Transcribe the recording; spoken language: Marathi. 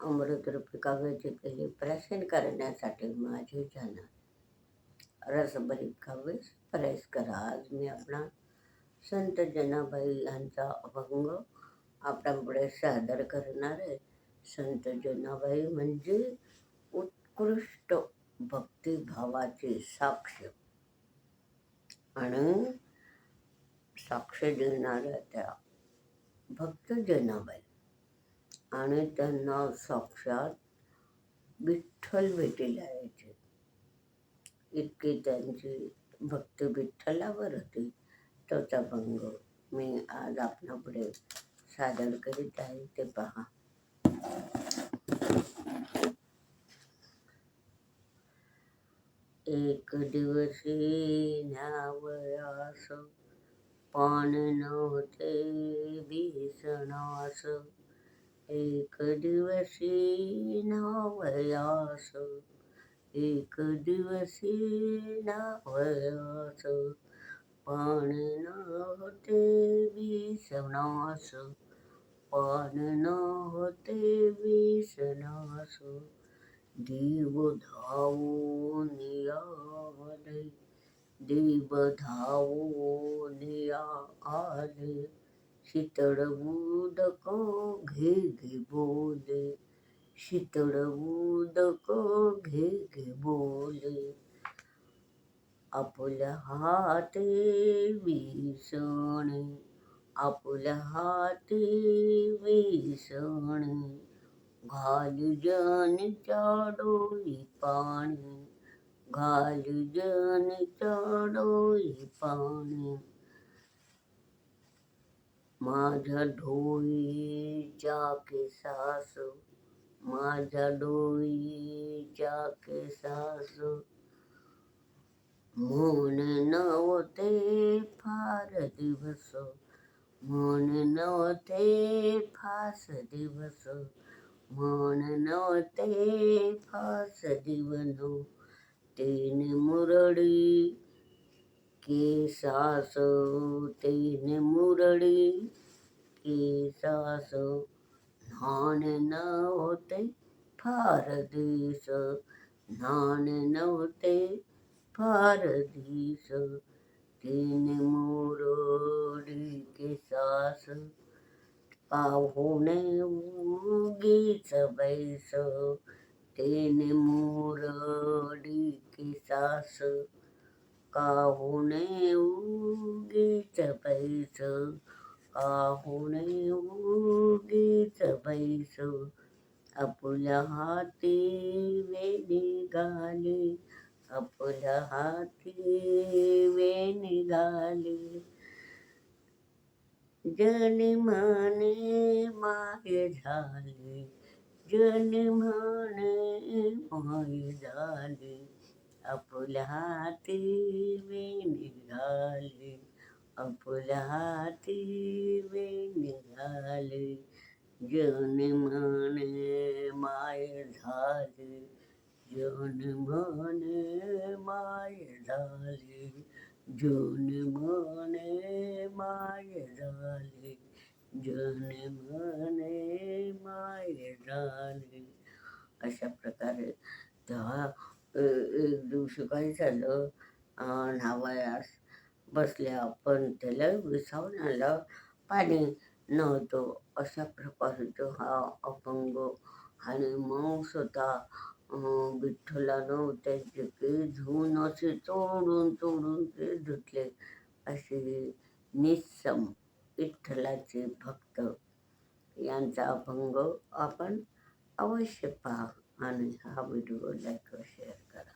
अमृतरूपी काव्याचे केले प्राशन करण्यासाठी माझे जन रसभरीत काव्य प्रयास करा. आज मी आपला संत जनाबाई यांचा अभंग आपल्यापुढे सादर करणार आहे. संत जनाबाई म्हणजे उत्कृष्ट भक्तिभावाची साक्ष आणि साक्ष देणाऱ्या त्या भक्त जनाबाई. आणि त्यांना साक्षात विठ्ठल भेटीला यायचे इतकी त्यांची भक्ती विठ्ठलावर होती. त्याचा भंग मी आज आपणापुढे सादर करीत आहे. ते पहा. एक दिवशी न्यावयास पान नव्हते भीषणास एक दिवशी नावयास एक दिवशी नावयास पान नव्हते भीषणास पान होते भीषणास देव धावून आले देव धावून आले शीतळ उदक घे घे बोले. शीतळ उदक घे घे बोले. आपल्या हाते विसण. आपल्या हाते विसण. घाल जनच्या डोई पाणी. घाल जनच्या डोई पाणी. माझ्या ढोईच्या केसास माझ्या डोईच्या केसास म्हण नव्हते फार दिवस म्हण नव्हते फास दिवस म्हण नव्हते फास दिवनो तीन मुरडी केसास तीन मुरडी केसास न्हाण नव्हते फार दिस न्हाण नव्हते फार दिस तीन मुरडी केसास पाहुणे उगीच बैस तीन मुरडी केसास काहुणे उगीच बैस काहुणे उगीच बैस आपुल्या हाती वेणी घाली आपुल्या हाती वेणी घाली जन्माने माय झाले जन्माने माय झाले। आपुल्या हाती मी निघाले आपुल्या हाती वेणी घाले. म्हणे माय झाले. जन्माने माय झाले. जन मने माय झाले. जन मने माय झाले. अशा प्रकारे तेव्हा एक दिवशी काय झालं. अं, न्हावयास बसल्या पण त्याला विसावण्याला पाणी नव्हतं. अशा प्रकारचं हा अपंग आणि मग स्वतः विठ्ठलानं त्याचे केस धुवून असे चोडून चोडून केस धुतले. असे निसम विठ्ठलाचे भक्त. यांचा अभंग आपण अवश्य पहा आणि हा व्हिडिओ लाईक व शेअर करा